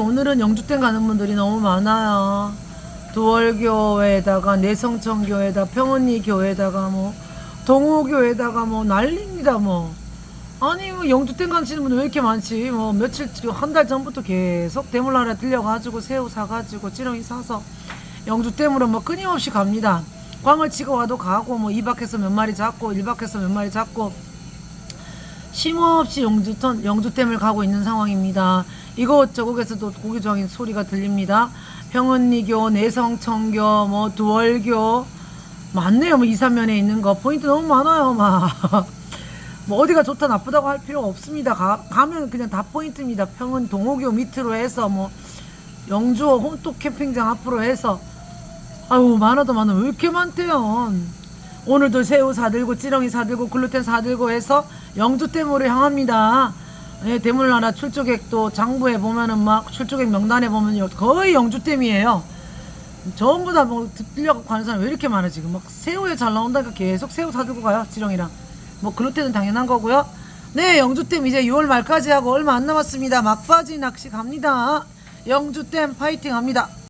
오늘은 영주댐 가는 분들이 너무 많아요. 두월교에다가 내성천교에다 평언리 교회에다가 뭐 동호교에다가 뭐 난립니다 뭐. 아니 뭐 영주댐 가시는 분들 왜 이렇게 많지? 뭐 며칠 한 달 전부터 계속 대물나라 들려가지고 새우 사가지고 찌렁이 사서 영주댐으로 뭐 끊임없이 갑니다. 광을 치고 와도 가고 뭐 2박해서 몇 마리 잡고 1박해서 몇 마리 잡고 쉼없이 영주턴, 영주댐을 가고 있는 상황입니다. 이곳저곳에서도 고기조항인 소리가 들립니다. 평은리교, 내성천교, 뭐 두월교 많네요. 뭐 이삼면에 있는 거 포인트 너무 많아요. 막. 뭐 어디가 좋다 나쁘다고 할 필요가 없습니다. 가, 가면 그냥 다 포인트입니다. 평은 동호교 밑으로 해서 뭐 영주 홈톡 캠핑장 앞으로 해서 아유 많아도 많아 왜 이렇게 많대요. 오늘도 새우 사들고 찌렁이 사들고 글루텐 사들고 해서 영주댐으로 향합니다. 예, 대물나라 출조객도 장부에 보면은 막 출조객 명단에 보면요 거의 영주댐이에요. 전부 다뭐 들려고 가는 사람 왜 이렇게 많아 지금 막 새우에 잘 나온다니까 계속 새우 사들고 가요 찌렁이랑 뭐 글루텐은 당연한 거고요. 네 영주댐 이제 6월 말까지 하고 얼마 안 남았습니다. 막바지 낚시 갑니다. 영주댐 파이팅 합니다.